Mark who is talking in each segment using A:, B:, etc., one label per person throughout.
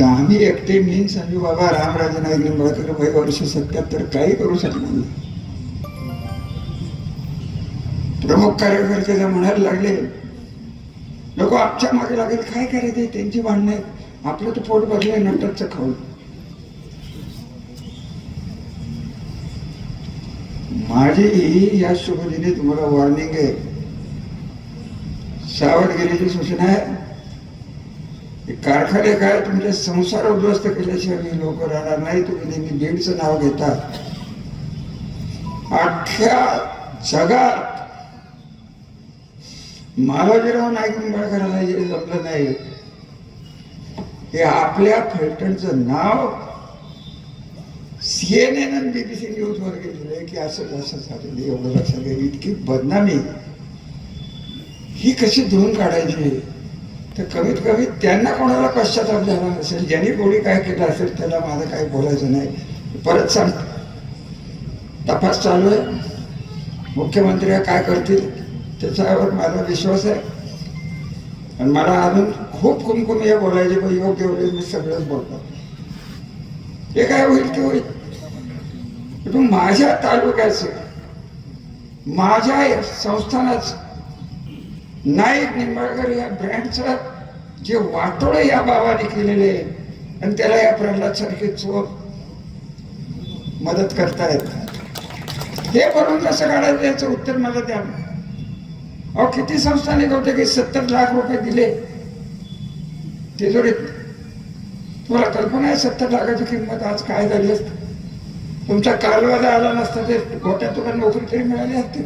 A: तर आम्ही एकटे मी संजू बाबा रामराजे नाईक निंबाळकर वय वर्ष सत्याहत्तर काही करू शकणार नाही. प्रमुख कार्यकर्ते जर म्हणायला लागले लोक आमच्या मागे लागेल काय करायचे त्यांची भांडणं आहेत. आपलं तर पोट भरलंय नंतरचं खाऊन. माझी ही या शुभदिनी तुम्हाला वॉर्निंग आहे. सावधगिरीची सूचना आहे. कारखाने काय तुमचे संसार उद्ध्वस्त केल्याशिवाय मी लोक राहणार नाही. तुम्ही नेहमी बीडचं नाव घेता. अख्ख्या जगात मालोजीराव नाईक निंबाळकरांना जे जमलं नाही. हे आपल्या फलटणचं नाव सीएनएन आणि बीबीसी न्यूजवर गेलेलं की असं असं झालेलं एवढं लक्षात घ्या. इतकी बदनामी. ही कशी धुवून काढायची? तर कमीत कमी त्यांना कोणाला पश्चाताप झाला नसेल ज्यांनी कोणी काय केलं असेल त्याला माझं काही बोलायचं नाही. परत सांग. तपास चालू आहे. मुख्यमंत्री काय करतील त्याच्यावर माझा विश्वास आहे. आणि मला अजून खूप कुमकुम हे बोलायचे पण योग्य होईल मी सगळंच बोलतो. हे काय होईल ते होईल. पण माझ्या तालुक्याचं माझ्या संस्थानाचं नाईक निंबाळकर या ब्रँडचं जे वाटोळ या बाबाने केलेले आहे आणि त्याला या प्रल्हाद सारखे चोर मदत करतायत. हे भरून कसं काढायचं याचं उत्तर मला द्या अहो किती संस्थानिक होते की सत्तर लाख रुपये दिले. तिजोरीत तुम्हाला कल्पना आहे सत्तर लाखाची किंमत आज काय झाली असते? तुमचा कालवादा आला नसता ते गोट्यात तुला नोकरी तरी मिळाली असते.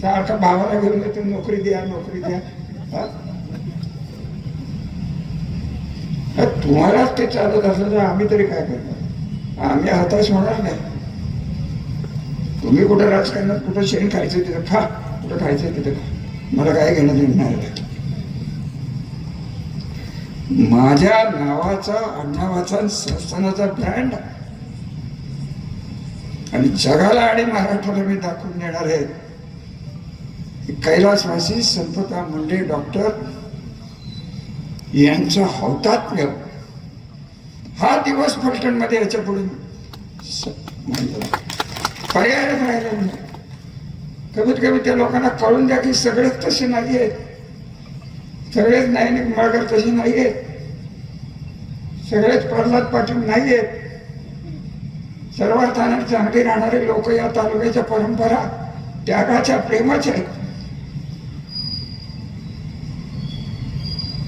A: सारखा भावाला घेऊन येतो नोकरी द्या नोकरी द्या. तुम्हालाच ते चालत असलं तर आम्ही तरी काय करणार? आम्ही हताश होणार नाही. तुम्ही कुठं राजकारणात कुठं शेण खायचं तिथं खा कुठं खायचं तिथं खा. मला काय घेणं देणं नाही माझ्या नावाचा अण्णावाचा संस्थानाचा ब्रँड. आणि जगाला आणि महाराष्ट्राला मी दाखवून देणार आहे. कैलासवासी संपता मुंडे डॉक्टर यांचा हौतात्म्य हा दिवस फलटणमध्ये याच्यापुढे म्हणजे पर्यायच राहिला नाही. कमीत कमी त्या लोकांना कळून द्या की सगळेच तसे नाही आहेत. सगळेच नाही मार्गर तसे नाही आहेत. सगळेच प्रल्हाद पाटील नाही आहेत. सर्वार्थाने चांगली राहणारे लोक या तालुक्याच्या परंपरा त्यागाच्या प्रेमाच्या आहेत.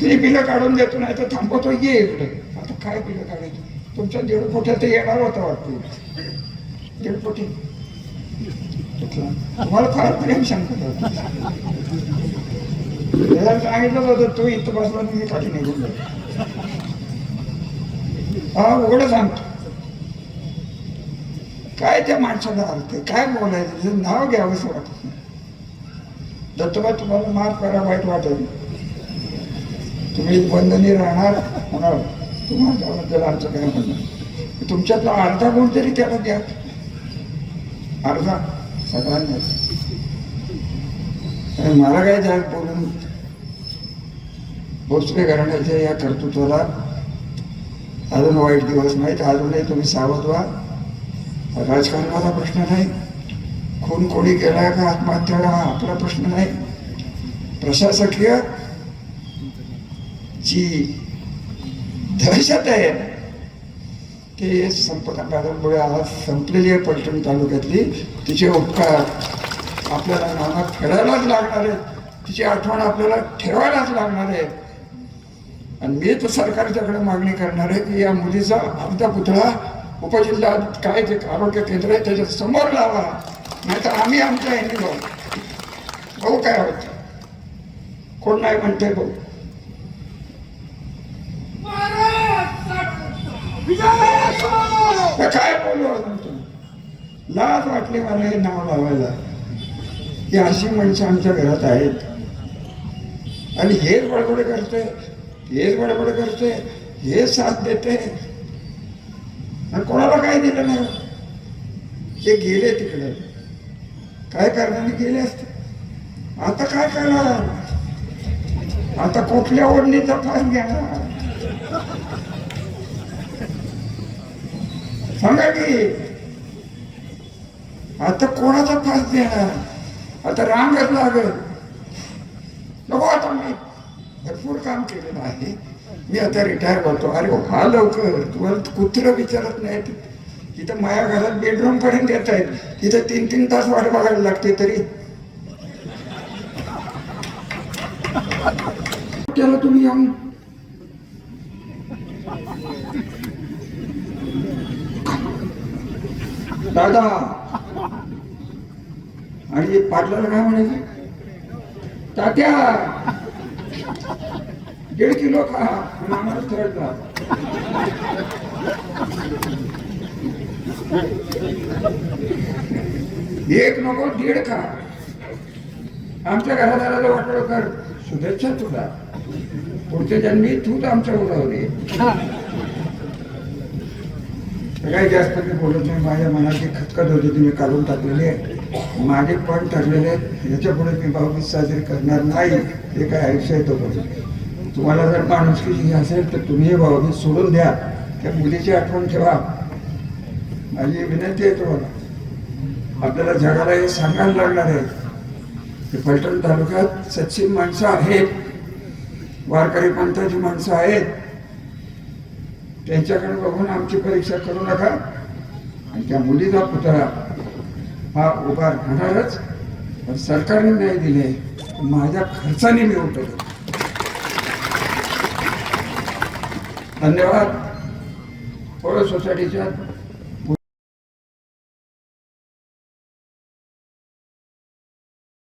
A: ती बिलं काढून देतो नाही तर थांबवतो ये इकडे. आता काय बिलं काढायची? तुमच्या दीड कोट्यात येणार होता वाटतं. दीड कोटी तुम्हाला फार प्रेम सांगतो. त्याला सांगितलं होतं तू इथं बसला मी पाठी निघून हा उघड सांगतो. काय त्या माणसाला आलते? काय बोलायचं? त्याचं नाव घ्यावंसं वाटत नाही. दत्तोबा तुम्हाला माफ करा वाईट वाटेल. तुम्ही बंधनी राहणार होणार. तुम्हाला त्याबद्दल आमचं काय म्हणणं. तुमच्यातला अर्धा कोणतरी त्याला द्या. अर्धा सगळ्यांना. आणि मला काय द्या बोलून? भोसले घराण्याच्या या कर्तृत्वाला अजून वाईट दिवस नाहीत. अजूनही तुम्ही सावध व्हा. राजकारणाचा प्रश्न नाही. खून कोणी केलाय का आत्महत्या हा आपला प्रश्न नाही. प्रशासकीय जी दहशत आहे ते संपदा मॅडममुळे आज संपलेली आहे पलटण तालुक्यातली. तिचे उपकार आपल्याला नाना फेडायलाच लागणार आहेत. तिची आठवण आपल्याला ठेवायलाच लागणार आहे आणि मी तर सरकारच्याकडे मागणी करणार आहे की या मुलीचा अर्धा पुतळा उपजिल्ह्यात काय जे आरोग्य केंद्र आहे त्याच्यासमोर लावा. नाहीतर आम्ही आमच्या यांनी लावू भाऊ काय होत? कोण नाही म्हणते भाऊ तर काय बोलू अजून लाज वाटली मला हे नाव लावायला. की अशी माणसं आमच्या घरात आहेत. आणि हेच बडबड करते हेच बडबड करते हे साथ देते. आणि कोणाला काय दिलं नाही? ते गेले तिकडे. काय कारणाने गेले असते? आता काय करणार? आता कुठल्या ओढणीचा फास घेणार? सांगा की आता कोणाचा फास देणार? आता रांगच लागल. नको आता मी भरपूर काम केलेलं आहे. मी आता रिटायर करतो अरे हो, हा लवकर. तुम्हाला कुत्र विचारत नाही तिथं माझ्या घरात बेडरूम पर्यंत येत आहेत. तिथं तीन तीन तास वाट बघायला लागते तरी. केलं तुम्ही येऊन? दादा. आणि पाटलाला काय म्हणायचं? तात्या दीड किलो खा. आणि आम्हाला थर्ड एक नको दीड खा. आमच्या घरादाराला वाटलं कर शुभेच्छा तुला. पुढच्या जन्मी तूच आमच्या उरावले काही जास्त मी बोलत नाही माझ्या मनाची खतखत होती तुम्ही काढून टाकलेली आहे. माझे पण ठरलेले आहेत. याच्यापुढे मी भाऊबीज साजरी करणार नाही. हे काय आयुष्य येतो पण तुम्हाला जर माणुसकीची असेल तर तुम्ही हे भाऊबीज सोडून द्या. त्या मुलीची आठवण ठेवा. माझी विनंती आहे तुम्हाला. आपल्याला जगाला हे सांगायला लागणार आहे. की फलटण तालुक्यात सचिन माणसं आहेत. वारकरी पंथाची माणसं आहेत. त्यांच्याकडे बघून आमची परीक्षा करू नका. आणि त्या मुलीचा पुतळा हा उभा राहणारच. पण सरकारने नाही दिले माझ्या खर्चाने मी उठवलं धन्यवाद. पोळ सोसायटीच्या